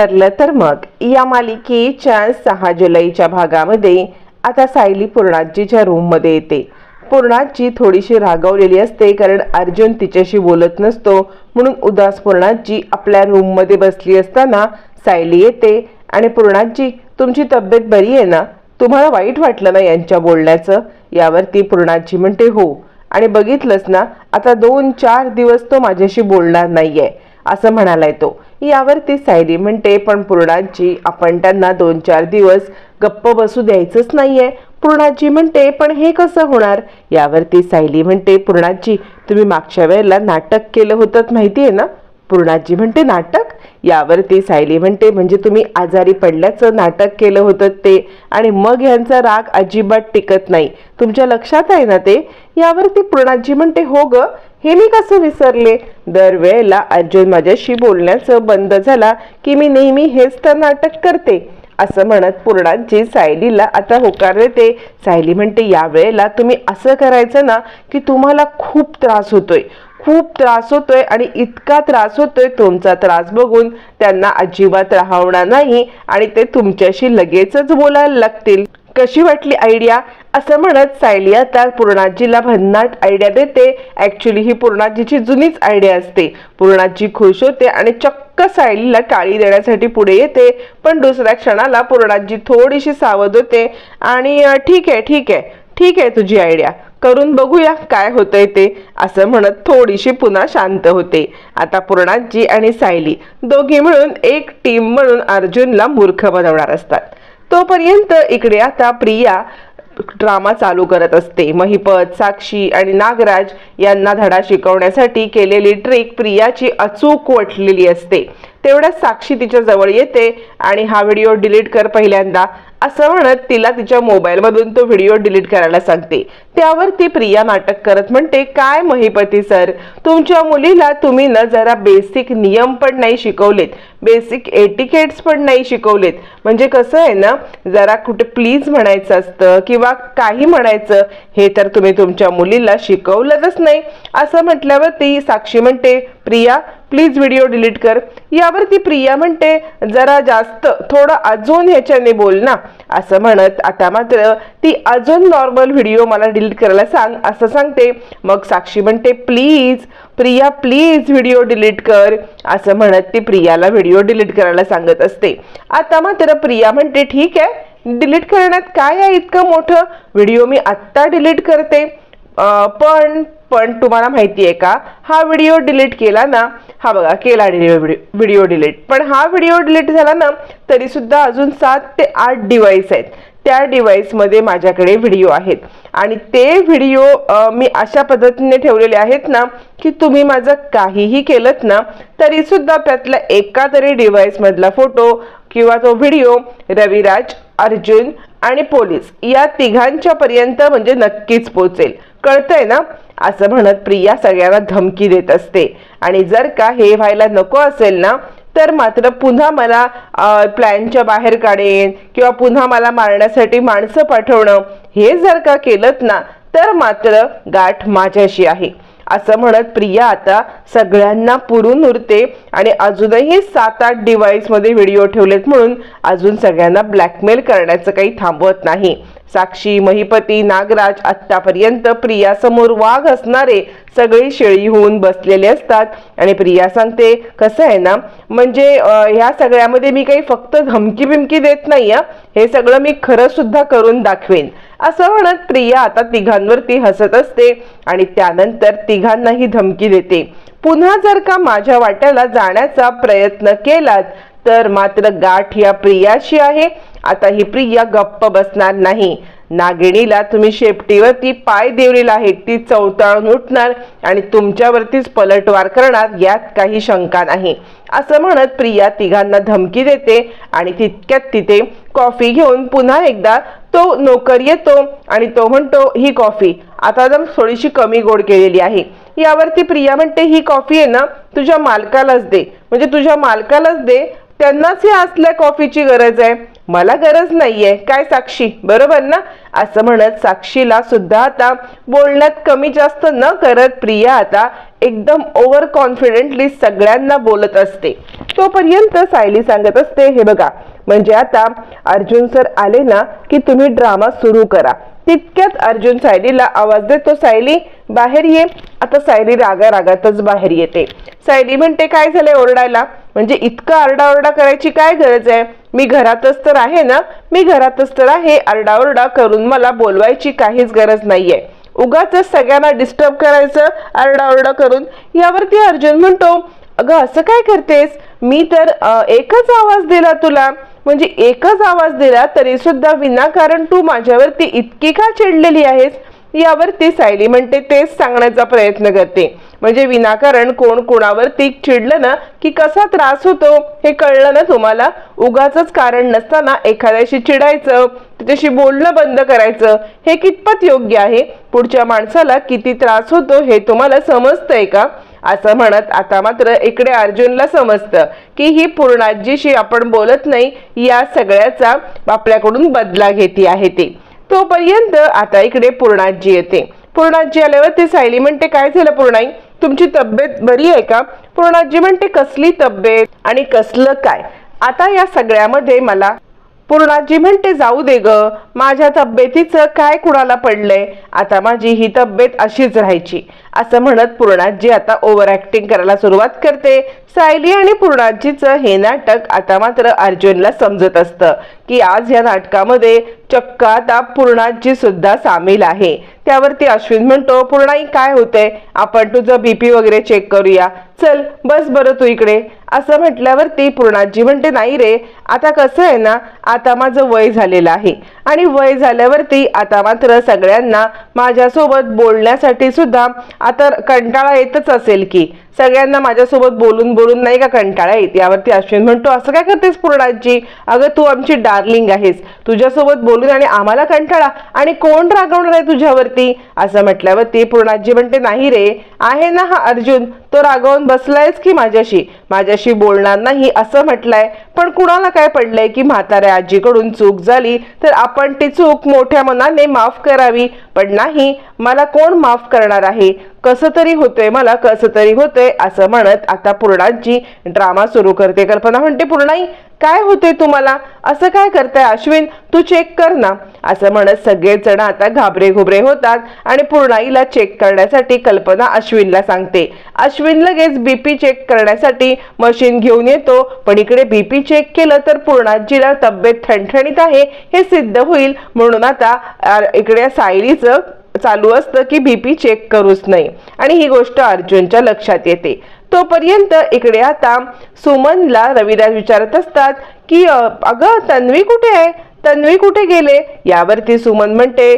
ठरलं तर मग. या मालिकेच्या सहा जुलैच्या भागामध्ये आता सायली पूर्णाजीच्या रूममध्ये येते. पूर्णाजी थोडीशी रागावलेली असते कारण अर्जुन तिच्याशी बोलत नसतो. म्हणून उदास पूर्णाजी आपल्या रूममध्ये बसली असताना सायली येते आणि पूर्णाजी तुमची तब्येत बरी आहे ना? तुम्हाला वाईट वाटलं ना यांच्या बोलण्याचं? यावरती पूर्णाजी म्हणते हो. आणि बघितलंच ना आता दोन चार दिवस तो माझ्याशी बोलणार नाहीये असं म्हणालाय तो. यावरती सायली म्हणते पण पूर्णाजी आपण त्यांना दोन चार दिवस गप्प बसू द्यायचंच नाहीये. पूर्णाजी म्हणते पण हे कसं होणार? यावरती सायली म्हणते पूर्णाजी तुम्ही मागच्या वेळेला नाटक केलं होतं माहिती आहे ना? पूर्णाजी म्हणते नाटक? यावरती सायली म्हणते म्हणजे तुम्ही आजारी पडल्याचं नाटक केलं होतं ते आणि मग यांचा राग अजिबात टिकत नाही. तुमच्या लक्षात आहे ना ते? यावरती पूर्णाजी म्हणते हो ग हे मी कसं विसरले? दरवेळेला अर्जुन माझ्याशी बोलण्याचं बंद झाला की मी नेहमी हेच तर नाटक करते. असं म्हणत पूर्णाजी सायलीला आता होकार देते. सायली म्हणते यावेळेला तुम्ही असं करायचं ना की तुम्हाला खूप त्रास होतोय. खूप त्रास होतोय आणि इतका त्रास होतोय तुमचा त्रास बघून त्यांना अजिबात राहवणार नाही आणि ते तुमच्याशी लगेचच बोलायला लागतील. कशी वाटली आयडिया असं म्हणत सायली आता पूर्णाजीला भन्नाट आयडिया देते. ऍक्च्युली ही पूर्णाजीची जुनीच आयडिया असते. पूर्णाजी खुश होते आणि चक्क सायलीला टाळी देण्यासाठी पुढे येते. पण दुसऱ्या क्षणाला पूर्णाजी थोडीशी सावध होते आणि ठीक आहे ठीक आहे ठीक आहे तुझी आयडिया करून बघूया काय होतंय ते असं म्हणत थोडीशी पुन्हा शांत होते. आता पूर्णाजी आणि सायली दोघी मिळून एक टीम म्हणून अर्जुनला मूर्ख बनवणार असतात. तोपर्यंत इकडे आता प्रिया ड्रामा चालू करत असते. महिपत साक्षी आणि नागराज यांना धडा शिकवण्यासाठी केलेली ट्रिक प्रियाची अचूक वटलेली असते. तेवढ्यात साक्षी तिच्या जवळ येते आणि हा व्हिडिओ डिलीट कर पहिल्यांदा असं म्हणत तिला तिच्या मोबाईलमधून तो व्हिडिओ डिलीट करायला सांगते. त्यावर ती प्रिया नाटक करत म्हणते काय महिपती सर तुमच्या मुलीला तुम्ही न जरा बेसिक नियम पण नाही शिकवलेत. बेसिक एटिकेट्स पण नाही शिकवलेत. म्हणजे कसं आहे ना जरा कुठे प्लीज म्हणायचं असतं किंवा काही म्हणायचं हे तर तुम्ही तुमच्या मुलीला शिकवलंच नाही. असं म्हटल्यावर ती साक्षी म्हणते प्रिया प्लीज व्हिडिओ डिलीट कर. यावरती प्रिया म्हणते जरा जास्त थोडं अजून ह्याच्याने बोल ना. असं म्हणत आता मात्र ती अजून नॉर्मल व्हिडिओ मला डिलीट करायला सांग असं सांगते. मग साक्षी म्हणते please Priya please video delete कर. असं म्हणत ती प्रियाला व्हिडिओ डिलीट करायला सांगत असते. आता मात्र प्रिया म्हणते ठीक आहे डिलीट करण्यात काय आहे इतकं मोठं? व्हिडिओ मी आत्ता डिलीट करते. पण पण तुम्हाला माहिती आहे का? हा व्हिडिओ डिलीट केला ना हा बघा केला व्हिडिओ डिलीट पण हा व्हिडिओ डिलीट झाला ना तरीसुद्धा अजून सात ते आठ डिव्हाइस आहेत. त्या डिव्हाइसमध्ये माझ्याकडे व्हिडिओ आहेत. आणि ते व्हिडिओ मी अशा पद्धतीने ठेवलेले आहेत ना की तुम्ही माझं काहीही केलं ना तरीसुद्धा त्यातला त्यातल्या एका तरी डिव्हाइसमधला फोटो किंवा तो व्हिडिओ रविराज अर्जुन आणि पोलीस या तिघांच्या पर्यंत म्हणजे नक्कीच पोचेल कळतंय ना? असं म्हणत प्रिया सगळ्यांना धमकी देत असते. आणि जर का हे व्हायला नको असेल ना तर मात्र पुन्हा मला प्लॅनच्या बाहेर काढेन किंवा पुन्हा मला मारण्यासाठी माणसं पाठवणं हे जर का केलं ना तर मात्र गाठ माझ्याशी आहे. असं म्हणत प्रिया आता सगळ्यांना पुरून उरते आणि अजूनही सात आठ डिव्हाइसमध्ये व्हिडिओ ठेवलेत म्हणून अजून सगळ्यांना ब्लॅकमेल करण्याचं काही थांबवत नाही. साक्षी महिपती नागराज आत्तापर्यंत प्रियासमोर वाघ असणारे सगळी शेळी होऊन बसलेले असतात. आणि प्रिया सांगते कसं आहे ना म्हणजे ह्या सगळ्यामध्ये मी काही फक्त धमकी बिमकी देत नाही हे सगळं मी खरं सुद्धा करून दाखवेन. असं म्हणत प्रिया आता तिघांवरती हसत असते आणि त्यानंतर तिघांनाही धमकी देते. पुन्हा जर का माझ्या वाट्याला जाण्याचा प्रयत्न केलात तर मात्र गाठ या प्रियाशी आहे. आता ही प्रिया गप्प बसणार नाही. नागिणीला तुम्ही शेपटीवरती पाय देवलेला आहे. ती चवताळून उठणार आणि तुमच्यावरतीच पलटवार करणार यात काही शंका नाही. असं म्हणत प्रिया तिघांना धमकी देते आणि तितक्यात तिथे कॉफी घेऊन पुन्हा एकदा तो नोकर येतो आणि तो म्हणतो ही कॉफी. आता जर थोडीशी कमी गोड केलेली आहे. यावरती प्रिया म्हणते ही कॉफी आहे ना तुझ्या मालकालाच दे. म्हणजे तुझ्या मालकालाच दे त्यांनाच हे असल्या कॉफीची गरज आहे. मला गरज नाहीये. काय साक्षी? बरोबर ना? असं म्हणत साक्षीला सुद्धा आता बोलण्यात कमी जास्त न करत प्रिया आता एकदम ओव्हर कॉन्फिडेंटली सगळ्यांना बोलत असते. तोपर्यंत सायली सांगत असते हे बघा म्हणजे आता अर्जुन सर आले ना की तुम्ही ड्रामा सुरू करा. तितक्यात अर्जुन सायलीला आवाज देतो सायली बाहेर ये. आता सायली रागा रागातच बाहेर येते. सायली म्हणते काय झालंय ओरडायला? म्हणजे इतकं आरडाओरडा करायची काय गरज आहे? मी घरातच तर आहे ना? मी घरातच तर आहे आरडाओरडा करून मला बोलवायची काहीच गरज नाहीये. उगाच सगळ्यांना डिस्टर्ब करायचं आरडाओरडा करून. यावरती अर्जुन म्हणतो अगं असं काय करतेस? मी तर एकच आवाज दिला तुला. म्हणजे एकच आवाज दिला तरी सुद्धा विनाकारण तू माझ्यावरती इतकी का चिडलेली आहेस? यावरती सायली म्हणते तेच सांगण्याचा प्रयत्न करते. म्हणजे विनाकारण कोण कोणावरती चिडलं ना की कसा त्रास होतो हे कळलं ना तुम्हाला? उगाच कारण नसताना एखाद्याशी चिडायचं त्याच्याशी बोलणं बंद करायचं हे कितपत योग्य आहे? पुढच्या माणसाला किती त्रास होतो हे तुम्हाला समजतंय का? असं म्हणत आता मात्र इकडे अर्जुनला समजतं की ही पूर्णाजीशी आपण बोलत नाही या सगळ्याचा आपल्याकडून बदला घेती आहे ते. तोपर्यंत आता इकडे पूर्णाजी येते. पूर्णाजी आल्यावर ते सायली म्हणते काय झालं पूर्णाई? तुमची तब्येत बरी आहे का? पूर्णाजी म्हणते कसली तब्येत आणि कसलं काय? आता या सगळ्यामध्ये मला पूर्णाजी म्हणते जाऊ दे ग. माझ्या तब्येतीचं काय कुणाला पडलंय? आता माझी ही तब्येत अशीच राहायची. असं म्हणत पूर्णाजी आता ओव्हर ऍक्टिंग करायला सुरुवात करते. सायली आणि पूर्णाजीचं हे नाटक आता मात्र अर्जुनला समजत असतं की आज या नाटकामध्ये चक्क आता पूर्णाजी सुद्धा सामील आहे. त्यावरती अश्विन म्हणतो पूर्णाई काय होतंय? आपण तुझं बीपी वगैरे चेक करूया. चल बस बरं तू इकडे. असं म्हटल्यावरती पूर्णाजी म्हणते नाही रे आता कसं आहे ना आता माझं वय झालेलं आहे. आणि वय झाल्यावरती आता मात्र सगळ्यांना माझ्यासोबत बोलण्यासाठी सुद्धा आता कंटाळा येतच असेल की. सगळ्यांना माझ्यासोबत बोलून बोलून नाही का कंटाळा येत? यावरती अश्विन म्हणतो असं काय करतेस पूर्णाजी? अगं तू आमची डार्लिंग आहेस. तुझ्यासोबत बोलून आणि आम्हाला कंटाळा. आणि कोण रागवणार आहे तुझ्यावरती? असं म्हटल्यावरती पूर्णाजी म्हणते नाही रे आहे ना हा अर्जुन. तो रागवून बसलायच की माझ्याशी. माझ्याशी बोलणार नाही असं म्हटलंय. पण कुणाला काय पडलंय की म्हाताऱ्या आजीकडून चूक झाली तर आपण ती चूक मोठ्या मनाने माफ करावी. पण नाही मला कोण माफ करणार आहे? कसं तरी होतंय मला कसं तरी होतंय असं म्हणत आता पूर्णाची ड्रामा सुरू करते. कल्पना म्हणते पूर्णाई काय होते तुम्हाला? असं काय करताय अश्विन? तू चेक कर ना. असं म्हणत सगळेजण आता घाबरे घुबरे होतात आणि पूर्णाईला चेक करण्यासाठी कल्पना अश्विनला सांगते. अश्विन लगेच बीपी चेक करण्यासाठी मशीन घेऊन येतो. पण इकडे बीपी चेक केलं तर पूर्णाजीला तब्येत ठणठणीत आहे हे सिद्ध होईल. म्हणून आता इकडे सायलीचं चालू असतं की बीपी चेक करूच नाही. आणि ही गोष्ट अर्जुनच्या लक्षात येते. तोपर्यंत इकडे आता सुमनला रविराज विचारत असतात की अगं तन्वी कुठे आहे? तन्वी कुठे गेले? यावरती सुमन म्हणते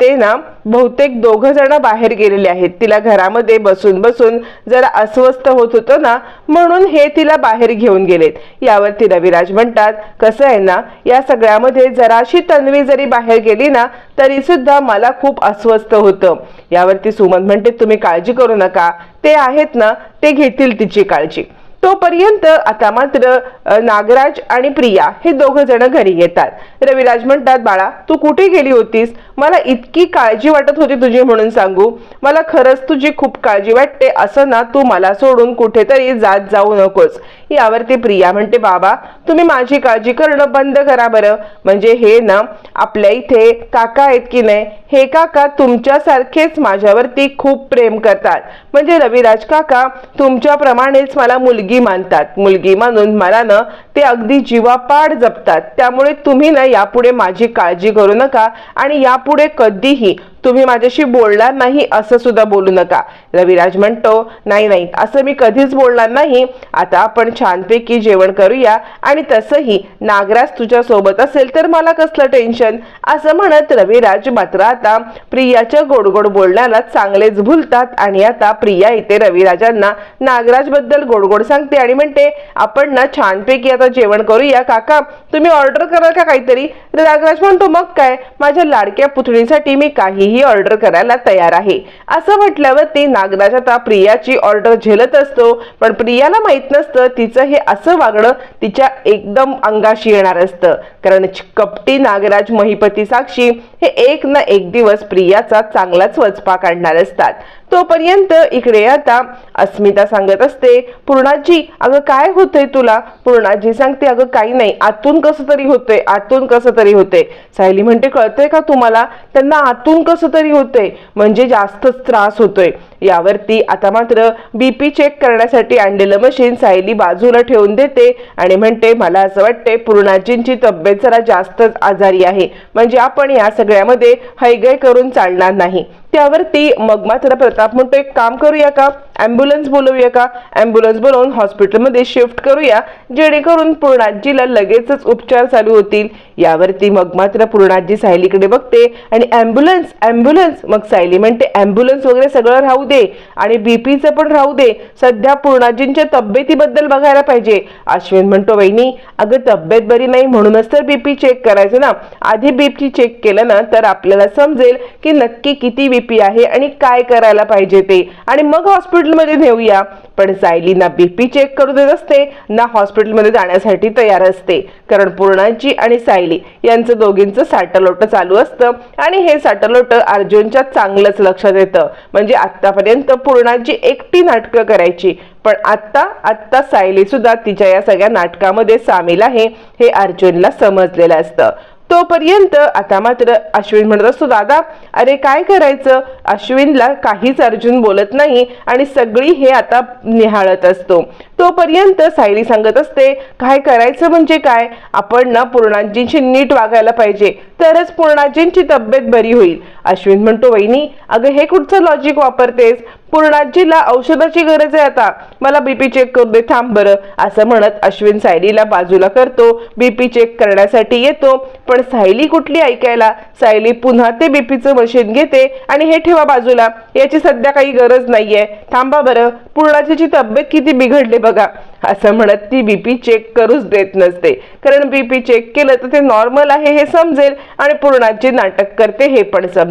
ते ना बहुतेक दोघं जण बाहेर गेलेले आहेत. तिला घरामध्ये बसून बसून जरा अस्वस्थ होत होतं ना म्हणून हे तिला बाहेर घेऊन गेलेत. यावरती रविराज म्हणतात कसं आहे ना या सगळ्यामध्ये जराशी तन्वी जरी बाहेर गेली ना तरी सुद्धा मला खूप अस्वस्थ होतं. यावरती सुमन म्हणते तुम्ही काळजी करू नका. ते आहेत ना ते घेतील तिची काळजी. तोपर्यंत आता मात्र नागराज आणि प्रिया हे दोघं जण घरी येतात. रविराज म्हणतात बाळा तू कुठे गेली होतीस? मला इतकी काळजी वाटत होती तुझी म्हणून सांगू. मला खरंच तुझी खूप काळजी वाटते. असं ना तू मला सोडून कुठेतरी जात जाऊ नकोस. यावरती प्रिया म्हणते बाबा तुम्ही माझी काळजी करणं बंद करा बरं. म्हणजे हे ना आपल्या इथे काका आहेत की नाही? हे काका तुमच्यासारखेच माझ्यावरती खूप प्रेम करतात. म्हणजे रविराज काका तुमच्याप्रमाणेच मला मुलगी मानतात. मुलगी मानून मला ना ते अगदी जीवापाड जपतात. त्यामुळे तुम्ही ना यापुढे माझी काळजी करू नका आणि यापुढे कधीही तुम्ही माझ्याशी बोलणार नाही असं सुद्धा बोलू नका. रविराज म्हणतो नाही नाही असं मी कधीच बोलणार नाही. आता आपण छानपैकी जेवण करूया आणि तसंही. नागराज तुझ्या सोबत असेल तर मला कसलं टेन्शन? असं म्हणत रविराज मात्र आता प्रियाच्या गोडगोड बोलण्याला चांगलेच भुलतात आणि आता प्रिया इथे रविराजांना नागराजबद्दल गोडगोड सांगते आणि म्हणते आपण ना छानपैकी आता जेवण करूया. काका तुम्ही ऑर्डर कराल का काहीतरी? नागराज म्हणतो मग काय? माझ्या लाडक्या पुतणीसाठी मी काही काहीही ऑर्डर करायला तयार आहे. असं म्हटल्यावर ती नागराज आता प्रियाची ऑर्डर झेलत असतो. पण प्रियाला माहीत नसतं तिचं हे असं वागणं तिच्या एकदम अंगाशी येणार असतं. कारण कपटी नागराज महिपती साक्षी हे एक ना एक दिवस प्रियाचा चांगलाच वचपा काढणार असतात. तोपर्यंत इकडे आता अस्मिता सांगत असते पूर्णाजी अगं काय होतंय तुला? पूर्णाजी सांगते अगं काही नाही आतून कसं तरी होतंय आतून कसं तरी होतंय. सायली म्हणते कळतंय का तुम्हाला? त्यांना आतून कसं तरी होतंय म्हणजे जास्तच त्रास होतोय. यावरती आता मात्र बीपी चेक करण्यासाठी आणलेलं मशीन सायली बाजूला ठेवून देते आणि म्हणते मला असं वाटते पूर्णाजींची तब्येत जरा जास्तच आजारी आहे. म्हणजे आपण या सगळ्यामध्ये हैगय करून चालणार नाही. त्यावरती मग मात्र प्रताप म्हणतो एक काम करूया का? ॲम्ब्युलन्स बोलवूया का? ॲम्ब्युलन्स बोलवून हॉस्पिटलमध्ये शिफ्ट करूया जेणेकरून पूर्णाजीला लगेचच उपचार चालू होतील. यावरती मग मात्र पूर्णाजी सायलीकडे बघते आणि ॲम्ब्युलन्स ॲम्ब्युलन्स मग सायली म्हणते ॲम्ब्युलन्स वगैरे सगळं राहू दे आणि बीपीचं पण राहू दे. सध्या पूर्णाजींच्या तब्येतीबद्दल बघायला पाहिजे. अश्विन म्हणतो वहिनी अगं तब्येत बरी नाही म्हणूनच तर बीपी चेक करायचं ना. आधी बीपी चेक केलं ना तर आपल्याला समजेल की नक्की किती बीपी आहे आणि काय करायला पाहिजे ते. आणि मग हॉस्पिटल हॉस्पिटलमध्ये नेऊया. पण सायली ना बीपी चेक करू देत असते ना हॉस्पिटलमध्ये जाण्यासाठी तयार असते. कारण पूर्णाची आणि सायली यांचं दोघींचं साटलोट चालू असतं आणि हे साटलोट अर्जुनच्या चांगलंच लक्षात येतं. म्हणजे आतापर्यंत पूर्णाची एकटी नाटकं करायची पण आत्ता आत्ता सायली सुद्धा तिच्या या सगळ्या नाटकामध्ये सामील आहे हे अर्जुनला समजलेलं असतं. तोपर्यंत आता मात्र अश्विन म्हणत असतो दादा अरे काय करायचं? अश्विनला काहीच अर्जुन बोलत नाही आणि सगळी हे आता निहाळत असतो. तोपर्यंत सायली सांगत असते काय करायचं म्हणजे काय? आपण ना पूर्णाजींशी नीट वागायला पाहिजे. तरच पूर्णाजींची तब्येत बरी होईल. अश्विन म्हणतो वहिनी अगं हे कुठचं लॉजिक वापरतेस? पूर्णाजीला औषधाची गरज आहे आता. मला बीपी चेक करू दे थांब बरं. असं म्हणत अश्विन सायलीला बाजूला करतो. बीपी चेक करण्यासाठी येतो पण सायली कुठली ऐकायला? सायली पुन्हा ते बीपीचं मशीन घेते आणि हे ठेवा बाजूला. याची सध्या काही गरज नाहीये. थांबा बरं. पूर्णाजीची तब्येत किती बिघडली बघा. असं म्हणत ती बीपी चेक करूच देत नसते. कारण बीपी चेक केलं तर ते नॉर्मल आहे हे समजेल आणि पूर्णाजी नाटक करते हे पण समजेल.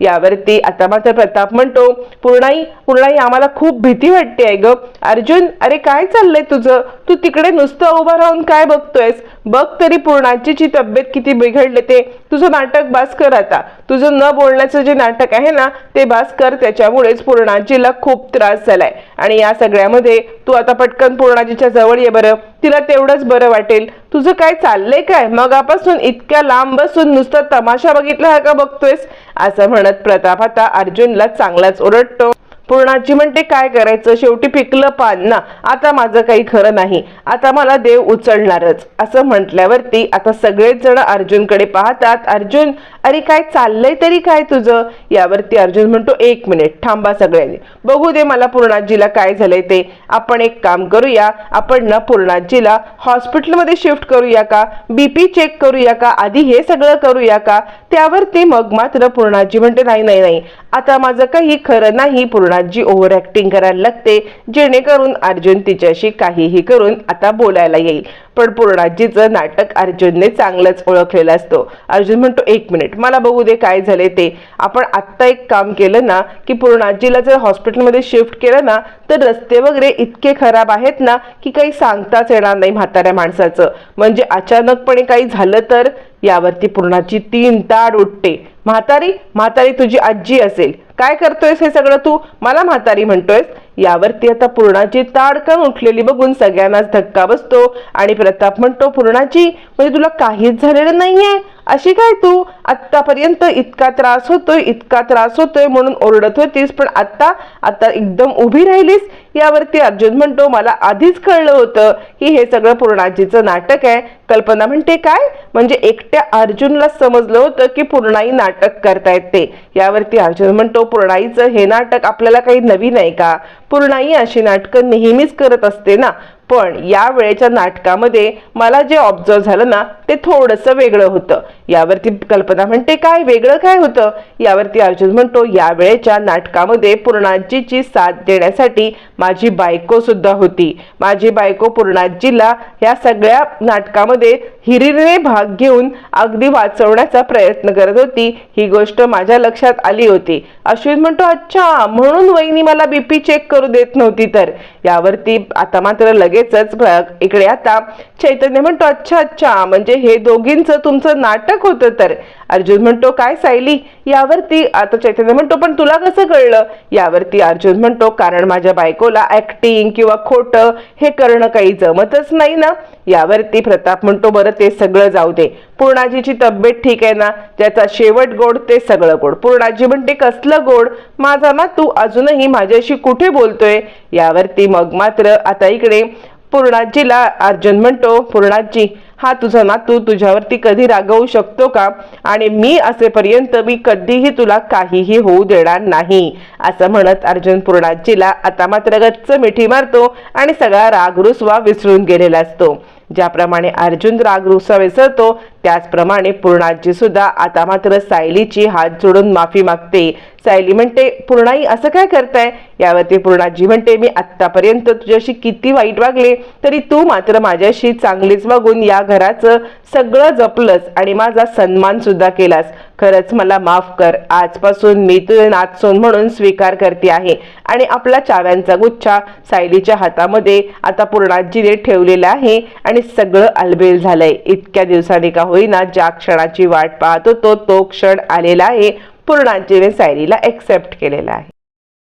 यावरती आता मात्र प्रताप म्हणतो पूर्णाई पूर्णाई आम्हाला खूप भीती वाटते आहे ग. अर्जुन अरे काय चाललंय तुझं? तू तिकडे नुसतं उभं राहून काय बघतोयस? बघ तरी पूर्णाचीची तब्येत किती बिघडले ते. तुझं नाटक बास कर आता. तुझं न बोलण्याचं जे नाटक आहे ना ते बास कर. त्याच्यामुळेच पूर्णाजीला खूप त्रास झालाय. आणि या सगळ्यामध्ये तू आता पटकन पूर्णाजीच्या जवळ ये बरं. तिला तेवढंच बरं वाटेल. तुझं काय चाललंय काय? मगापासून इतक्या लांब बसून नुसतं तमाशा बघितला का बघतोयस. असं म्हणत प्रताप. आता अर्जुनला चांगलाच ओरडतो. पूर्णाची म्हणते काय करायचं? शेवटी पिकलं पान ना. आता माझं काही खरं नाही. आता मला देव उचलणारच. असं म्हटल्यावरती आता सगळेच जण अर्जुनकडे पाहतात. अर्जुन अरे काय चाललंय तरी काय तुझं? यावरती अर्जुन म्हणतो एक मिनिट थांबा सगळ्यांनी. बघू दे मला पूर्णाजीला काय झालंय ते. आपण एक काम करूया. आपण ना पूर्णाजीला हॉस्पिटलमध्ये शिफ्ट करूया का? बीपी चेक करूया का? आधी हे सगळं करूया का? त्यावरती मग मात्र पूर्णाजी म्हणते नाही नाही नाही. आता माझं काही खरं नाही जी ओव्हर ऍक्टिंग करायला लागते जेणेकरून अर्जुन तिच्याशी काहीही करून आता बोलायला येईल. पण पूर्णाजीचं नाटक अर्जुनने चांगलंच ओळखलेलं असतो. अर्जुन म्हणतो एक मिनिट मला बघू दे काय झाले ते. आपण आत्ता एक काम केलं ना की पूर्णाजीला जर हॉस्पिटलमध्ये शिफ्ट केलं ना तर रस्ते वगैरे इतके खराब आहेत ना की काही सांगताच येणार नाही म्हाताऱ्या माणसाचं. म्हणजे अचानकपणे काही झालं तर? यावरती पूर्णाची तीन ताड उठते. म्हातारी म्हातारी तुझी आजी असेल. काय करतोयस हे सगळं तू? मला म्हातारी म्हणतोयस. यावरती आता पूर्णाची ताडकन उठलेली बघून सगळ्यांनाच धक्का बसतो आणि प्रताप म्हणतो पूर्णाची म्हणजे तुला काहीच झालेलं नाहीये? अशी काय तू? आत्तापर्यंत इतका त्रास होतोय इतका त्रास होतोय म्हणून ओरडत होतीस पण आता आता एकदम उभी राहिलीस. यावरती अर्जुन म्हणतो मला आधीच कळलं होतं की हे सगळं पूर्णाजीचं नाटक आहे. कल्पना म्हणते काय? म्हणजे एकट्या अर्जुनला समजलं होतं की पूर्णाई नाटक करतायत ते. यावरती अर्जुन म्हणतो पुरणाईचं हे नाटक आपल्याला काही नवीन आहे का? पूर्णाई अशी नाटकं नेहमीच करत असते ना? पण या वेळेच्या नाटकामध्ये मला जे ऑब्झर्व झालं ना ते थोडंसं वेगळं होतं. यावरती कल्पना म्हणते काय? वेगळं काय होतं? यावरती अर्जुन म्हणतो या वेळेच्या नाटकामध्ये पूर्णाजीची साथ देण्यासाठी माझी बायको सुद्धा होती. माझी बायको पूर्णाजीला या सगळ्या नाटकामध्ये हिरीरने भाग घेऊन अगदी वाचवण्याचा प्रयत्न करत होती. ही गोष्ट माझ्या लक्षात आली होती. अश्विन म्हणतो अच्छा म्हणून वहिनी मला बीपी चेक करू देत नव्हती तर. यावरती आता मात्र लगेचच इकडे आता चैतन्य म्हणतो अच्छा अच्छा म्हणजे हे दोघींचं तुमचं नाटक होतं तर. अर्जुन म्हणतो काय सायली? यावरती आता चैतन्य म्हणतो पण तुला कसं कळलं? यावरती अर्जुन म्हणतो कारण माझ्या बायकोला ऍक्टिंग किंवा खोटं हे करणं काही जमतच नाही ना. यावरती प्रताप म्हणतो बरं ते सगळं जाऊ दे. पूर्णाजीची तब्येत ठीक आहे ना? ज्याचा शेवट गोड ते सगळं गोड. पूर्णाजी म्हणते कसलं गोड? माझा ना तू अजूनही माझ्याशी कुठे बोलतोय? यावरती मग मात्र आता इकडे पूर्णाजीला अर्जुन म्हणतो पूर्णाजी हा तुझा ना तू तुझ्यावरती कधी रागवू शकतो का? आणि मी असेपर्यंत मी कधीही तुला काहीही होऊ देणार नाही. असं म्हणत अर्जुन पूर्णाजीला आता मात्र गच्च मिठी मारतो आणि सगळा रागरुसवा विसरून गेलेला असतो. ज्याप्रमाणे अर्जुन रागरुसा विसरतो त्याचप्रमाणे पूर्णाजी सुद्धा आता मात्र सायलीची हात जोडून माफी मागते. सायली म्हणते पूर्णाई असं काय करताय? यावरती पूर्णाजी म्हणते मी आत्तापर्यंत तुझ्याशी किती वाईट वागले तरी तू मात्र माझ्याशी चांगलीच वागून या घराचं सगळं जपलंस आणि माझा सन्मान सुद्धा केलास. खरंच मला माफ कर. आजपासून मी तुझे नाचसोन म्हणून स्वीकार करते आहे. आणि आपला चाव्यांचा गुच्छा सायलीच्या हातामध्ये आता पूर्णाजीने ठेवलेला आहे आणि सगळं अलबेल झालंय. इतक्या दिवसांनी का होईना ज्या क्षणाची वाट पाहत होतो तो क्षण आलेला आहे. पूर्णांजीने सायरीला एक्सेप्ट केलेला आहे.